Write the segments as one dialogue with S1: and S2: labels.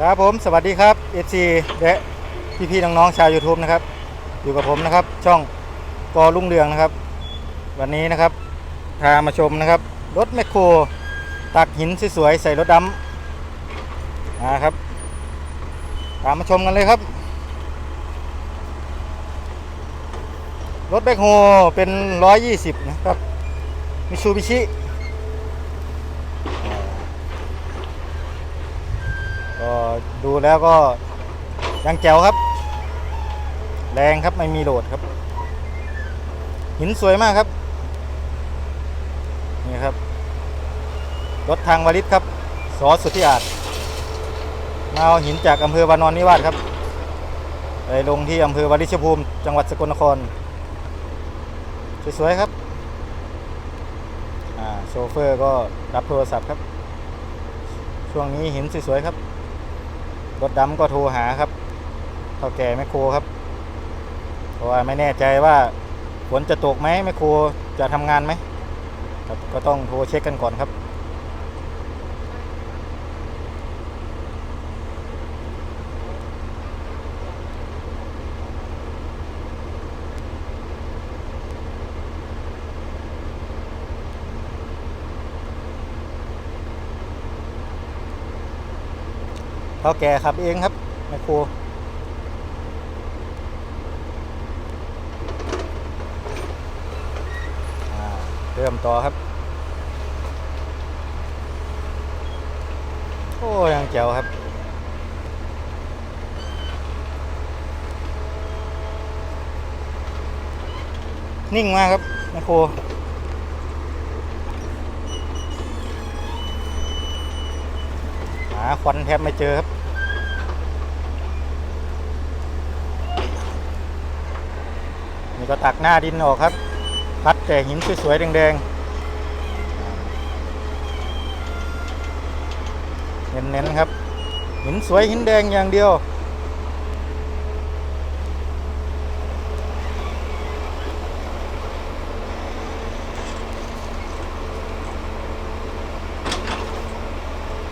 S1: ครับผมสวัสดีครับ FC และพี่ๆน้องๆชาว YouTube นะครับ อยู่กับผมนะครับ ช่องกอลุ่งเรืองนะครับ วันนี้นะครับพามาชมนะครับ รถแมคโครตักหินสวยๆใส่รถดำนะครับตามมาชมกันเลยครับ รถแบคโฮเป็น 120 นะครับมิซูบิชิ ก็ดูแล้วก็ยังแจ๋วครับ แรงครับไม่มีโหลดครับ หินสวยมากครับ นี่ครับ รถทางวาริศครับ สอสุทธิอาจมาเอาหินจากอำเภอวานอนนิวาสครับ ไปลงที่อำเภอวาริชภูมิ จังหวัดสกลนคร สวยๆครับอ่าโชเฟอร์ก็รับโทรศัพท์ครับ ช่วงนี้หินสวยๆครับ รถดำก็โทรหาครับเท่าแก่แมคโครครับ เพราะว่าไม่แน่ใจว่าฝนจะตกไหมแมคโครจะทำงานไหมครับก็ต้องโทรเช็คกันก่อนครับ เท่าแก่ขับเองครับแมคโครอ่าเริ่มต่อครับ โอ้ยังแจ๋วครับนิ่งมากครับแมคโครหาควันแทบไม่เจอครับ นี่ก็ตักหน้าดินออกครับ พัดแต่หินสวยๆแดงๆเน้นๆครับ หินสวยหินแดงอย่างเดียว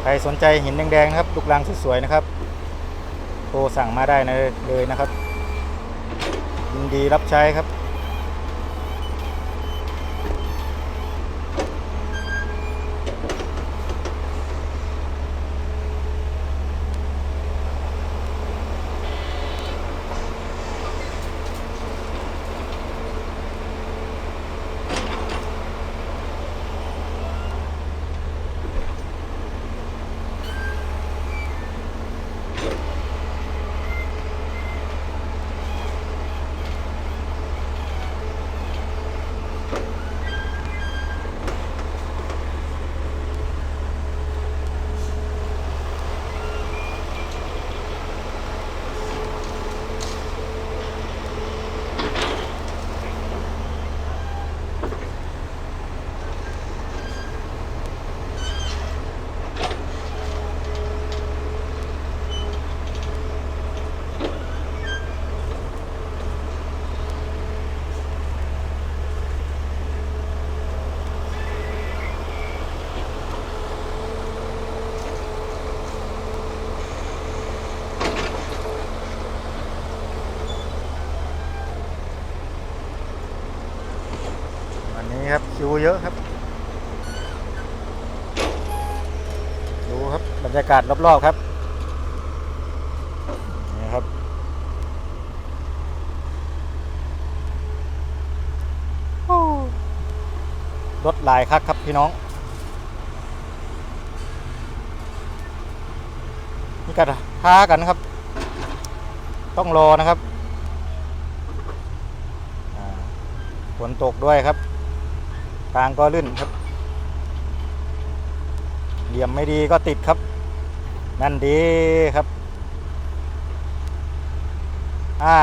S1: ใครสนใจหินแดงๆนะครับลูกรังสวยๆนะครับ โทรสั่งมาได้เลยนะครับ ยินดีรับใช้ครับ วันนี้ คิวเยอะครับ ดูครับบรรยากาศรอบๆครับนี่ครับ รถลายคักครับพี่น้อง นี่กันท้ากันครับ ต้องรอนะครับฝนตกด้วยครับ ทางก็ลื่นครับ เหลี่ยมไม่ดีก็ติดครับ นั่นดีครับ อ่า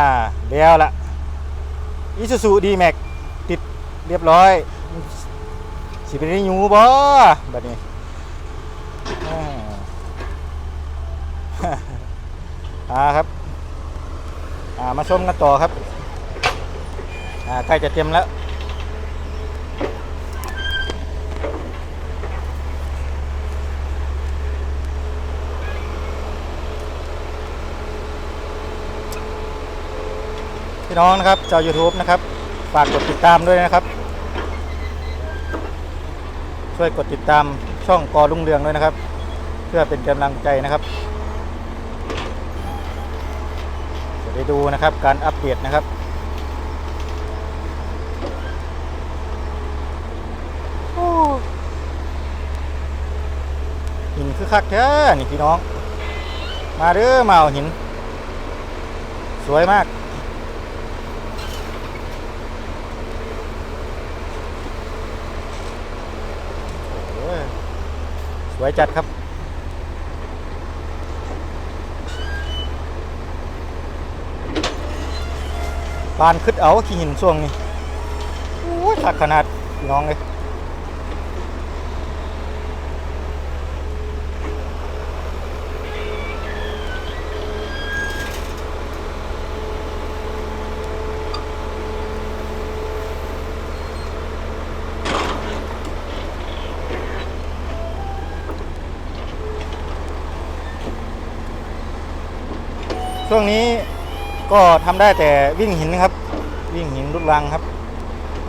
S1: เดียวละอิซูซูดีแม็กติดเรียบร้อย สิเป็นยูบ่บัดนี้อ่าอ่าครับ อ่ามาชมกันต่อครับ อ่าใกล้จะเต็มแล้ว พี่น้องนะครับชาว YouTube นะครับฝากกดติดตามด้วยนะครับ ช่วยกดติดตามช่องกอรุ่งเรืองด้วยนะครับ เพื่อเป็นกำลังใจนะครับจะได้ดูนะครับการอัปเดตนะครับหินคือคักแท้นี่พี่น้อง มาเด้อมาเอาหิน สวยมาก โอ้ยส วยจัดครับปานขึ้นเอาขี้หินช่วงนี้โอ้ยคักขนาดน้องเลย ช่วงนี้ก็ทำได้แต่วิ่งหินครับ วิ่งหินลุกลังครับ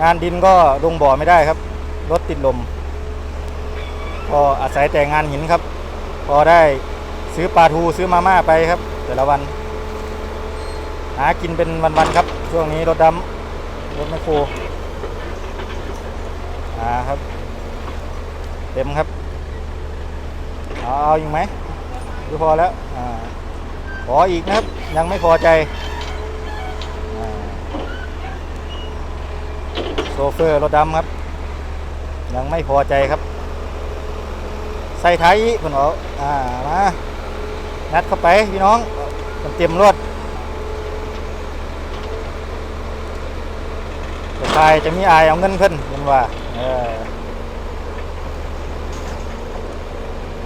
S1: งานดินก็ลงบ่อไม่ได้ครับ รถติดลม ก็อาศัยแต่งานหินครับ พอได้ซื้อปลาทูซื้อมาม่าไปครับ แต่ละวัน หากินเป็นวันๆครับ ช่วงนี้รถดำรถแมคโครอ่าครับ เต็มครับ เอาเอาอีกไหมหรือพอแล้วอ่า ออีกนะครับ ยังไม่พอใจโซเฟอร์รถดำครับ ยังไม่พอใจครับ ใส่ไทยคนบอกอ่ามานัดเข้าไปพี่น้องเต็มรวดแต่ชายจะมีอายเอาเงินเพิ่นเพิ่นว่าเออ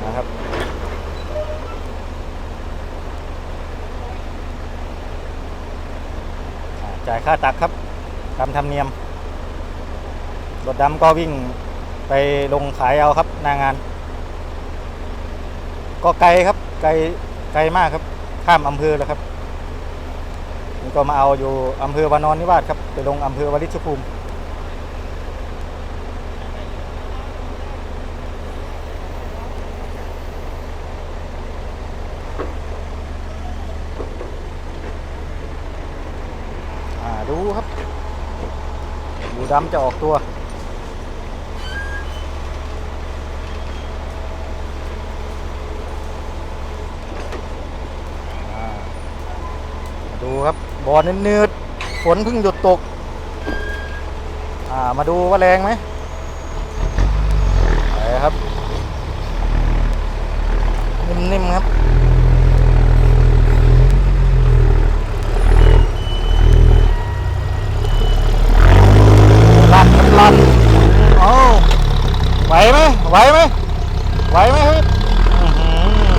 S1: นะครับ อ่า จ่ายค่าตักครับตามธรรมเนียม รถดำก็วิ่งไปลงขายเอาครับหนางาน ก็ไกลครับ ไกลไกลมากครับ ข้ามอำเภอแล้วครับนี่ก็มาเอาอยู่อำเภอวานอนนิวาสครับ ไปลงอำเภอวลิชภูมิ อ่าดูครับ ดำจะออกตัว ดูครับบอลนืดๆฝนเพิ่งหยุดตกอ่ามาดูว่าแรงไหมไปครับ นิ่มๆครับ ลั่นครับลั่นโอ้ไหวไหมไหวไหมไหวไหมเฮ้ยอื้อหือ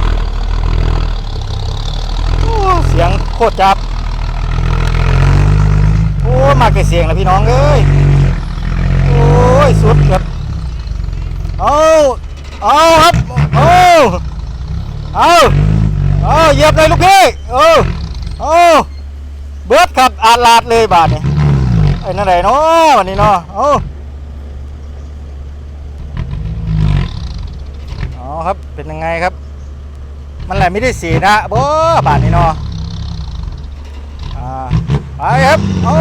S1: โอ้เสียงโคตรจับ โอ้มาเสียงแล้วพี่น้องเอ้ยโอ้ยสุดครับเอาเอาครับเอาเอาเอาเหยียบเลยลูกพี่เอาเอาเบิดครับอาลาดเลยบาทนี่ไอ้นั่นไหนเนาะวันนี้เนาะเอาเอาครับเป็นยังไงครับ มันแหละไม่ได้สีนะบ่บาทนี้เนาะอ่าไปครับเอา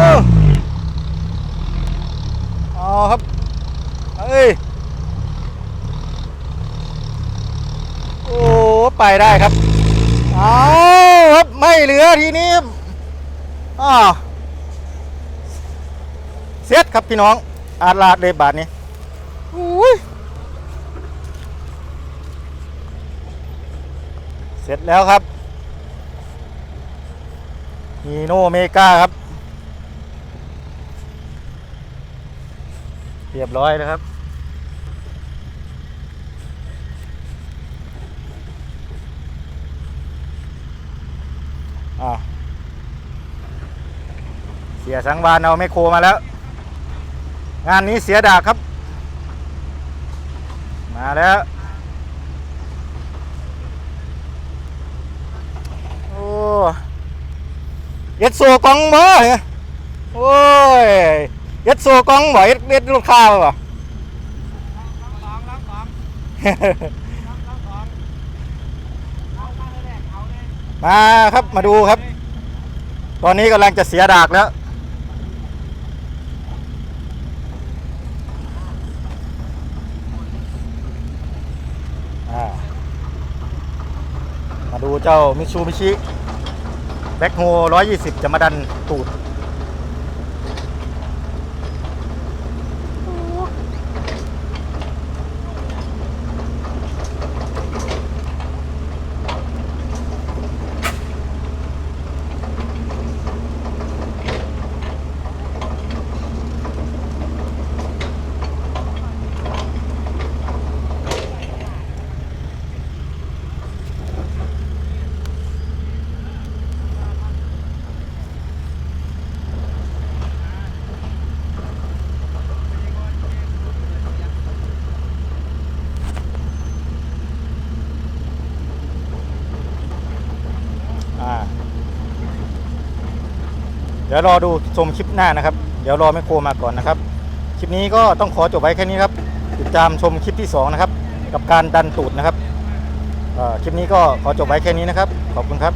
S1: เอาครับเอ้ย โอ้ไปได้ครับ เอาครับไม่เหลือทีนี้อ่าเสียดครับพี่น้อง อาดลาดเลยบาทนี้อุ้ยเสร็จแล้วครับฮีโนเมกาครับ เรียบร้อยแล้วครับ เสียสังวานเอาไมโครมาแล้ว งานนี้เสียดากครับ มาแล้ว โอ้เย็ดโซกองบ่เนี่ยโอ้ย เอ็ดโซกองบ่เอ็ดเอ็ดลูกค้าบ่ามาครับมาดูครับ ตอนนี้กำลังจะเสียดากแล้วมาดูเจ้ามิชูมิชิแบ็คโฮ120 จะมาดันตูด ดี๋ยวรอดูชมคลิปหน้านะครับ เดี๋ยวรอแมคโครมาก่อนนะครับ คลิปนี้ก็ต้องขอจบไว้แค่นี้ครับ ติดตามชมคลิปที่ 2 นะครับ กับการดันตูดนะครับคลิปนี้ก็ขอจบไว้แค่นี้นะครับ ขอบคุณครับ